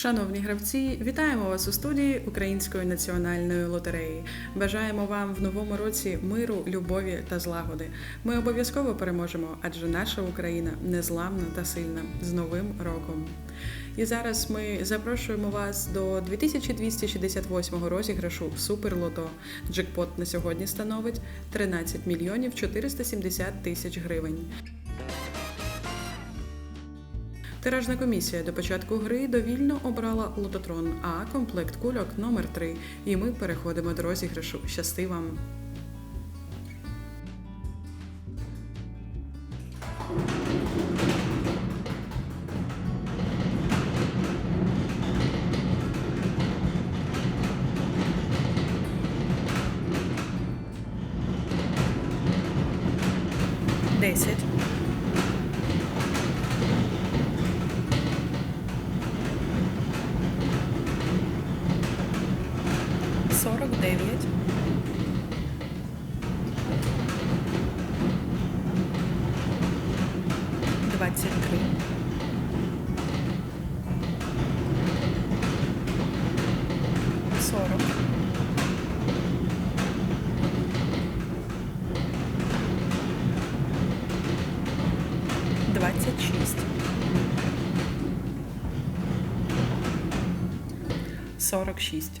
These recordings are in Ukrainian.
Шановні гравці, вітаємо вас у студії Української національної лотереї. Бажаємо вам в новому році миру, любові та злагоди. Ми обов'язково переможемо, адже наша Україна незламна та сильна. З Новим роком! І зараз ми запрошуємо вас до 2268 розіграшу Суперлото. Джекпот на сьогодні становить 13 мільйонів 470 тисяч гривень. Тиражна комісія до початку гри довільно обрала лототрон А комплект кульок номер 3 І ми переходимо до розіграшу. Щасти вам! Десять. Сорок дев'ять. Двадцять три. Сорок. Двадцять шість. Сорок шість.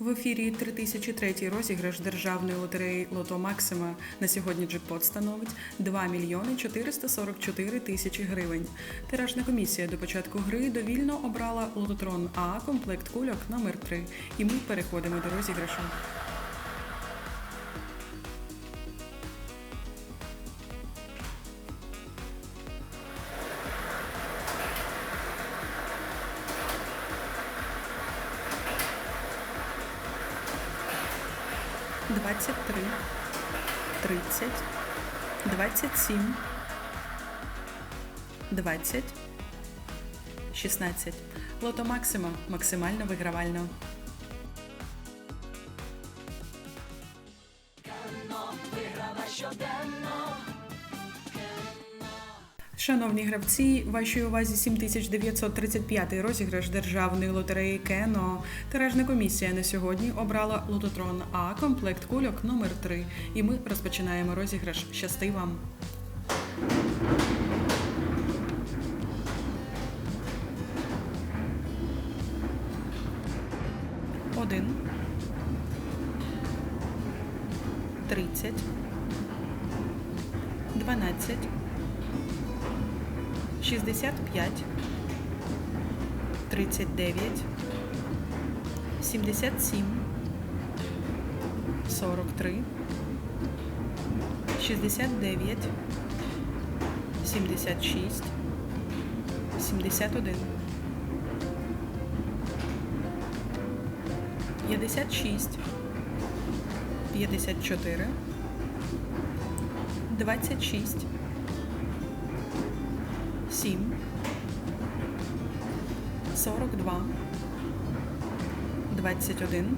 В ефірі 3003 розіграш державної лотереї Лото Максима. На сьогодні джекпот становить 2 мільйони 444 тисячі гривень. Тиражна комісія до початку гри довільно обрала лототрон А комплект кульок номер 3 І ми переходимо до розіграшу. Двадцять три, тридцять, двадцять сім, двадцять, шістнадцять. Лото Максима максимально вигравально. Шановні гравці, вашій увазі 7935 розіграш державної лотереї Кено. Тиражна комісія на сьогодні обрала лототрон А комплект кульок номер 3 І ми розпочинаємо розіграш. Щасти вам! Один. Тридцять. Дванадцять. 65, 39, 77, 43, 69, 76, 71, 56, 54, 26, 7, 42, 21,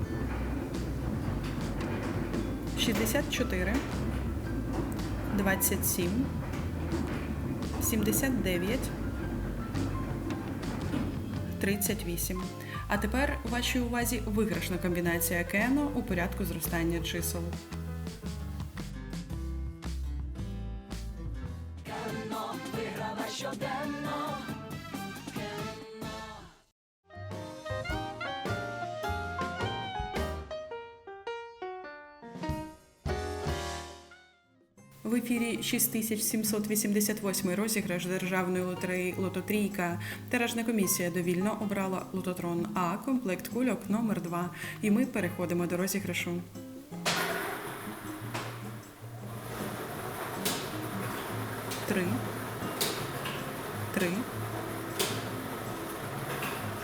64, 27, 79, 38. А тепер у вашій увазі виграшна комбінація Кено у порядку зростання чисел. В ефірі 6788 розіграш державної лотереї Лототрійка. Тиражна комісія довільно обрала лототрон А комплект кульок номер 2 І ми переходимо до розіграшу. Три. Три.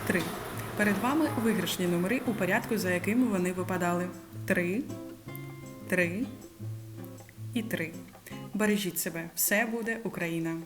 Три. Перед вами виграшні номери у порядку, за якими вони випадали. Три. Три і три. Бережіть себе, все буде Україна!